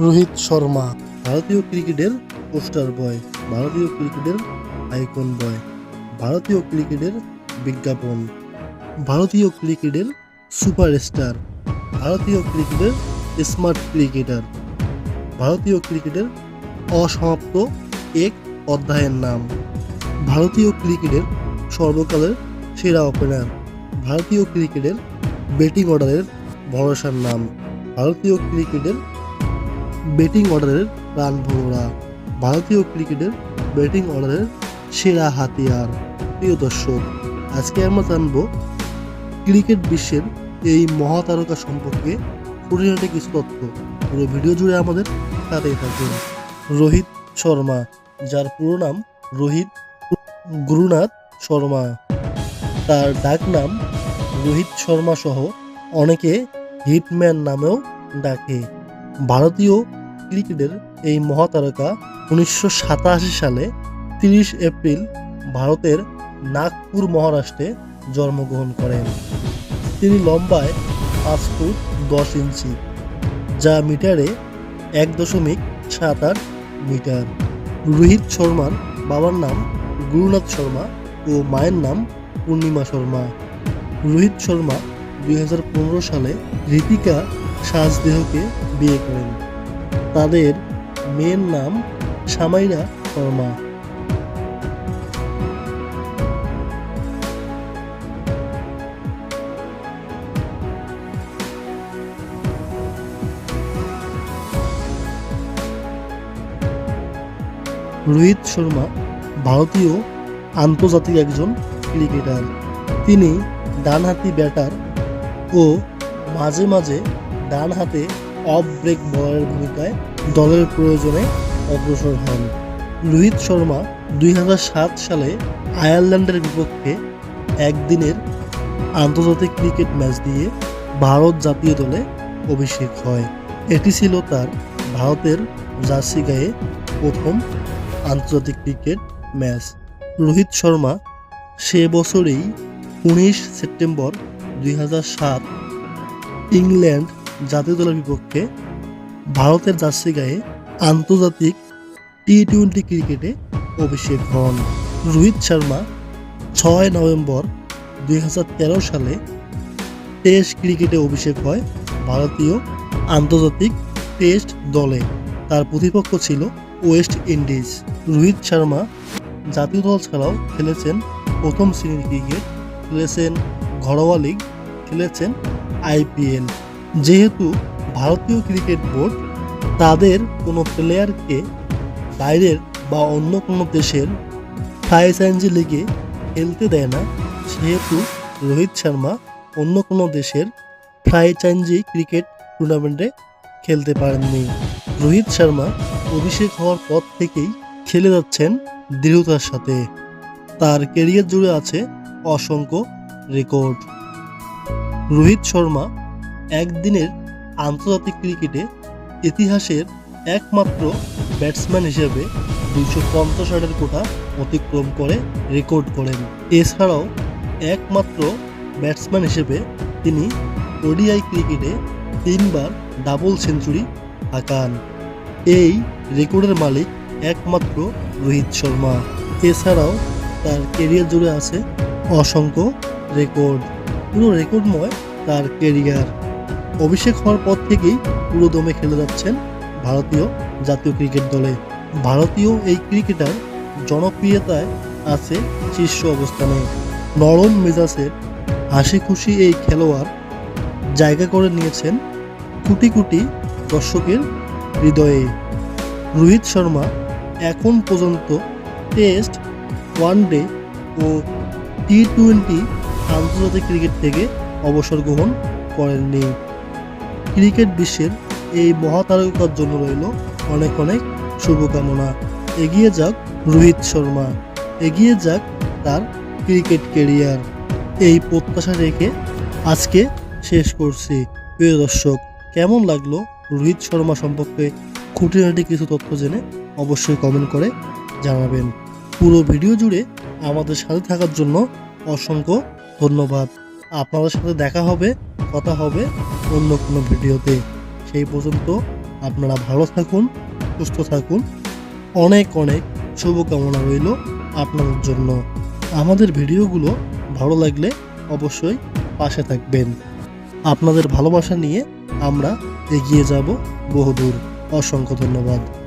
রোহিত শর্মা, ভারতীয় ক্রিকেটের পোস্টার বয়, ভারতীয় ক্রিকেটের আইকন বয়, ভারতীয় ক্রিকেটের বিজ্ঞাপন, ভারতীয় ক্রিকেটের সুপারস্টার, ভারতীয় ক্রিকেটের স্মার্ট ক্রিকেটার, ভারতীয় ক্রিকেটের অসমাপ্ত এক অধ্যায়ের নাম, ভারতীয় ক্রিকেটের সর্বকালের সেরা ওপেনার ভারতীয় ক্রিকেটের ব্যাটিং অর্ডারের ভরসার নাম, ভারতীয় ক্রিকেটের ব্যাটিং অর্ডারের রান ভোরা ভারতীয় ক্রিকেটের ব্যাটিং অর্ডারের সেরা হাতিয়ার। প্রিয় দর্শক, আজকে আমরা জানব ক্রিকেট বিশ্বের এই মহাতারকা সম্পর্কে খুঁটিনাটি কিছু তথ্য। পুরো ভিডিও জুড়ে আমাদের সাথেই থাকবেন রোহিত শর্মা, যার পুরো নাম রোহিত গুরুনাথ শর্মা। তার ডাক নাম রোহিত শর্মা সহ অনেকে হিটম্যান নামেও ডাকে। ভারতীয় ক্রিকেটের এই মহাতারকা উনিশশো সাতাশি সালে তিরিশ এপ্রিল ভারতের নাগপুর মহারাষ্ট্রে জন্মগ্রহণ করেন। তিনি লম্বায় পাঁচ ফুট দশ ইঞ্চি, যা মিটারে এক দশমিক সাত আট মিটার। রোহিত শর্মার বাবার নাম গুরুনাথ শর্মা ও মায়ের নাম পূর্ণিমা শর্মা। রোহিত শর্মা দুই হাজার পনেরো সালে ঋতিকা সাজদেহকে বিয়ে করেন। তাদের মেয়ের নাম সামাইরা শর্মা। রোহিত শর্মা ভারতীয় আন্তর্জাতিক একজন ক্রিকেটার। তিনি ডানহাতি ব্যাটার ও মাঝে মাঝে ডান হাতে অফ ব্রেক বলারের ভূমিকায় দলের প্রয়োজনে অগ্রসর হন। রোহিত শর্মা দুই হাজার সাত সালে আয়ারল্যান্ডের বিপক্ষে একদিনের আন্তর্জাতিক ক্রিকেট ম্যাচ দিয়ে ভারত জাতীয় দলে অভিষেক হয়। এটি ছিল তার ভারতের জার্সি গায়ে প্রথম আন্তর্জাতিক ক্রিকেট ম্যাচ। রোহিত শর্মা সে বছরেই উনিশ সেপ্টেম্বর দুই ইংল্যান্ড জাতীয় দলের বিপক্ষে ভারতের জার্সি গায়ে আন্তর্জাতিক টি টোয়েন্টি ক্রিকেটে অভিষেক হন। রোহিত শর্মা ছয় নভেম্বর দুই হাজার তেরো সালে টেস্ট ক্রিকেটে অভিষেক হয় ভারতীয় আন্তর্জাতিক টেস্ট দলে। তার প্রতিপক্ষ ছিল ওয়েস্ট ইন্ডিজ। রোহিত শর্মা জাতীয় দল ছাড়াও খেলেছেন প্রথম শ্রেণির ক্রিকেট, খেলেছেন ঘরোয়া লিগ, খেলেছেন আইপিএল। যেহেতু ভারতীয় ক্রিকেট বোর্ড তাদের কোনো প্লেয়ারকে বাইরের বা অন্য কোনো দেশের ফ্রাইচাইজি লিগে খেলতে দেয় না, সেহেতু রোহিত শর্মা অন্য কোনো দেশের ফ্রাইচাইজি ক্রিকেট টুর্নামেন্টে খেলতে পারেননি। রোহিত শর্মা অভিষেক হওয়ার পর থেকেই খেলে যাচ্ছেন দৃঢ়তার সাথে। তার কেরিয়ার জুড়ে আছে অসংখ্য রেকর্ড। রোহিত শর্মা একদিনের আন্তর্জাতিক ক্রিকেটে ইতিহাসের একমাত্র ব্যাটসম্যান হিসেবে দুইশো পঞ্চাশ রানের কোটা অতিক্রম করে রেকর্ড করেন। এছাড়াও একমাত্র ব্যাটসম্যান হিসেবে তিনি ওডিআই ক্রিকেটে তিনবার ডাবল সেঞ্চুরি হাঁকান এই রেকর্ডের মালিক একমাত্র রোহিত শর্মা। এছাড়াও তার কেরিয়ার জুড়ে আছে অসংখ্য রেকর্ড। পুরো রেকর্ডময় তার কেরিয়ার অভিষেক হওয়ার পর থেকেই পুরো দমে খেলে যাচ্ছেন ভারতীয় জাতীয় ক্রিকেট দলে। ভারতীয় এই ক্রিকেটার জনপ্রিয়তায় আছে শীর্ষ অবস্থানে। নরম মেজাজের হাসি খুশি এই খেলোয়াড় জায়গা করে নিয়েছেন কোটি কোটি দর্শকের হৃদয়ে। রোহিত শর্মা এখন পর্যন্ত টেস্ট ওয়ানডে ও টি টোয়েন্টি আন্তর্জাতিক ক্রিকেট থেকে অবসর গ্রহণ করেননি। ক্রিকেট বিশ্বের এই মহাতারকার জন্য রইল অনেক অনেক শুভকামনা। এগিয়ে যাক রোহিত শর্মা। এগিয়ে যাক তার ক্রিকেট কেরিয়ার এই প্রত্যাশা রেখে আজকে শেষ করছি। প্রিয় দর্শক, কেমন লাগল রোহিত শর্মা সম্পর্কে খুঁটিনাটি কিছু তথ্য জেনে অবশ্যই কমেন্ট করে জানাবেন। পুরো ভিডিও জুড়ে আমাদের সাথে থাকার জন্য অসংখ্য ধন্যবাদ। আপনাদের সাথে দেখা হবে কথা হবে অন্য কোনো ভিডিওতে। সেই পর্যন্ত আপনারা ভালো থাকুন, সুস্থ থাকুন। অনেক অনেক শুভকামনা রইল আপনাদের জন্য। আমাদের ভিডিওগুলো ভালো লাগলে অবশ্যই পাশে থাকবেন। আপনাদের ভালোবাসা নিয়ে আমরা এগিয়ে যাব বহুদূর। অসংখ্য ধন্যবাদ।